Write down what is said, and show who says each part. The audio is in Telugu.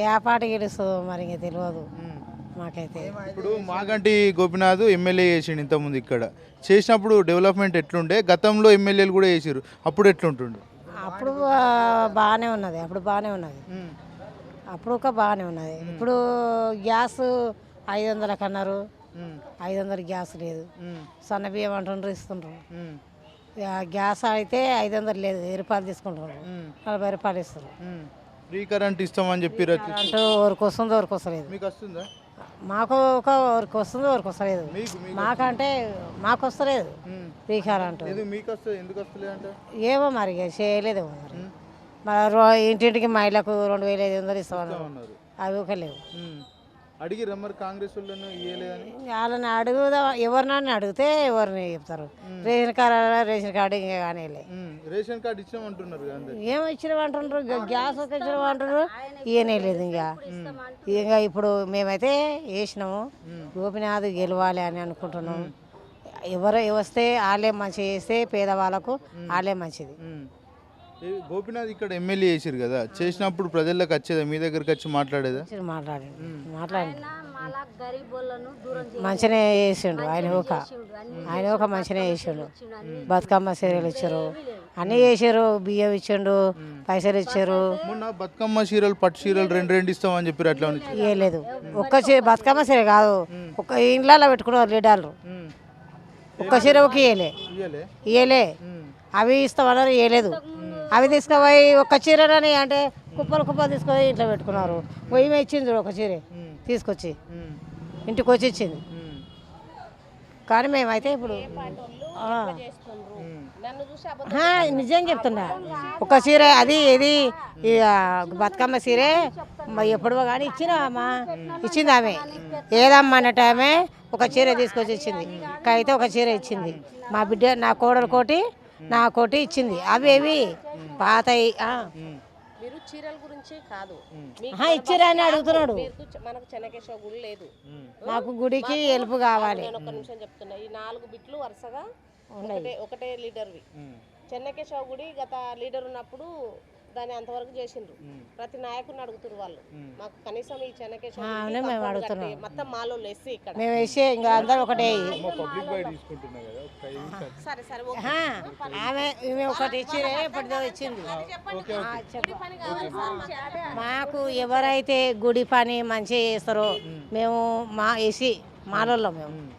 Speaker 1: ఏ పాట గెలుస్తుందో మరి ఇంక తెలియదు మాకైతే.
Speaker 2: ఇప్పుడు మాగంటి గోపినాథ్ ఎమ్మెల్యే చేసిండు ఇంతకుముందు ఇక్కడ. చేసినప్పుడు డెవలప్మెంట్ ఎట్లుండే? గతంలో ఎమ్మెల్యేలు కూడా చేసిరు అప్పుడు ఎట్లుంటుండే?
Speaker 1: అప్పుడు బాగానే ఉన్నది. అప్పుడు బాగానే ఉన్నది. అప్పుడు ఒక బాగానే ఉన్నది. ఇప్పుడు గ్యాస్ ఐదు వందలకు అన్నారు ఐదు వందల గ్యాస్ లేదు. సన్న బియ్యం అంటుండ్రు ఇస్తుండ్రు. గ్యాస్ అయితే ఐదు వందలు లేదు. వెయ్యి రూపాయలు తీసుకుంటున్నారు నలభై రూపాయలు ఇస్తారు
Speaker 2: ఫ్రీ కరెంట్ ఇస్తామని చెప్పిరు
Speaker 1: అంటూ ఎవరికి వస్తుందో ఎవరికి వస్తలేదు.
Speaker 2: మీకు వస్తుందా?
Speaker 1: మాకు ఒక ఎవరికి వస్తుందో ఎవరికి వస్తలేదు.
Speaker 2: మీకు మీకు
Speaker 1: మాకంటే మాకు వస్తలేదు.
Speaker 2: మీకు వస్తుంది ఎందుకు వస్తలేదు అంటే?
Speaker 1: ఏమో మరి ఇక చేయలేదేమో మరి. మరి రో- ఇంటింటికి మహిళకు రెండు వేల ఐదు వందలు ఇస్తామన్నారు. అవి ఒక లేవు.
Speaker 2: అడిగి రమ్మరు కాంగ్రెస్ వాళ్ళను
Speaker 1: అడుగుదా ఎవరినని అడిగితే ఎవరిని చెప్తారు. రేషన్ కార్డు రేషన్ కార్డు ఇంకా కానీ
Speaker 2: రేషన్ కార్డు ఇచ్చామంటున్నారు కదా అందరు.
Speaker 1: ఏం ఇచ్చినవంటున్నారు గ- గ్యాస్ ఒక ఇచ్చినవంటున్నారు ఇవనే లేదు ఇంకా. ఇంకా ఇప్పుడు మేమైతే వేసినాము. గోపినాథ్ గెలవాలి అని అనుకుంటున్నాము ఎవరు వస్తే వాళ్ళే మంచిగా చేస్తే పేదవాళ్ళకు వాళ్ళే మంచిది.
Speaker 2: గోపినాథ్ ఇక్కడ ఎమ్మెల్యే చేసిరు కదా. చేసినప్పుడు ప్రజల్లోకి వచ్చేదా? మీ దగ్గరికి వచ్చి మాట్లాడేదా?
Speaker 1: మంచిగా మాట్లాడండి మాట్లాడండి మంచిగానే చేసిండు. ఆయన ఒక ఆయన ఒక మంచిగానే చేసిండు. బతుకమ్మ సీరియల్ ఇచ్చారు. అన్నీ చేసారు బియ్యం ఇచ్చిండు. పైసలు ఇచ్చారు.
Speaker 2: మొన్న బతుకమ్మ చీరలు పట్టు చీరలు రెండు రెండు ఇస్తామని చెప్పారు అట్లా
Speaker 1: ఇవ్వలేదు ఒక్క చీర బతుకమ్మ సీర కాదు. ఒక్క ఇండ్లలో పెట్టుకున్నారు లీడర్లు. ఒక్క చీర ఒక ఇయ్యలే.
Speaker 2: ఇయ్యలే.
Speaker 1: ఇయ్యలే అవి ఇస్తామన్నారు ఇవ్వలేదు అవి తీసుకుపోయి ఒక్క చీరని అంటే కుప్పలు కుప్పలు తీసుకుపోయి ఇంట్లో పెట్టుకున్నారు. పొయ్యి ఇచ్చింది చూడు ఒక చీర. తీసుకొచ్చి. ఇంటికి వచ్చి ఇచ్చింది. కానీ మేమైతే ఇప్పుడు నిజం చెప్తున్నా. ఒక చీర అది ఇది ఇక బతుకమ్మ చీరే ఎప్పుడో కానీ ఇచ్చిన అమ్మా ఇచ్చింది ఆమె. ఏదమ్మా అన్నట్టు ఆమె ఒక చీర తీసుకొచ్చి ఇచ్చింది. అయితే ఒక చీర ఇచ్చింది. మా బిడ్డ నా కోడలు కోటి నా కోటి ఇచ్చింది. అవి ఏవి పాత
Speaker 3: మీరు చీరల గురించి కాదు. మీకు
Speaker 1: ఇచ్చిరా అని అడుగుతున్నాడు.
Speaker 3: మనకు చెన్నకేశ్వర గుడి లేదు.
Speaker 1: మాకు గుడికి ఎలుపు కావాలి.
Speaker 3: నేను ఒక నిమిషం చెప్తున్నా. ఈ నాలుగు బిట్లు వరుసగా ఒకటే చెన్నకేశ్వర గుడి గత లీడర్ ఉన్నప్పుడు దాన్ని అంతవరకు చేసిండ్రు. ప్రతి నాయకుడిని అడుగుతున్నారు వాళ్ళు. మాకు కనీసం ఈ చెన్నకేశ్వర మొత్తం మాలో లెస్సి ఇక్కడ.
Speaker 1: మేము వేసే ఇంకా అందరూ ఒకటే.
Speaker 3: సరే సరే
Speaker 1: ఆమె ఒకటి ఇచ్చిరే ఇచ్చింది. మాకు ఎవరైతే గుడి పని మంచిగా చేస్తారో మేము. మా వేసి మాలల్లో మేము.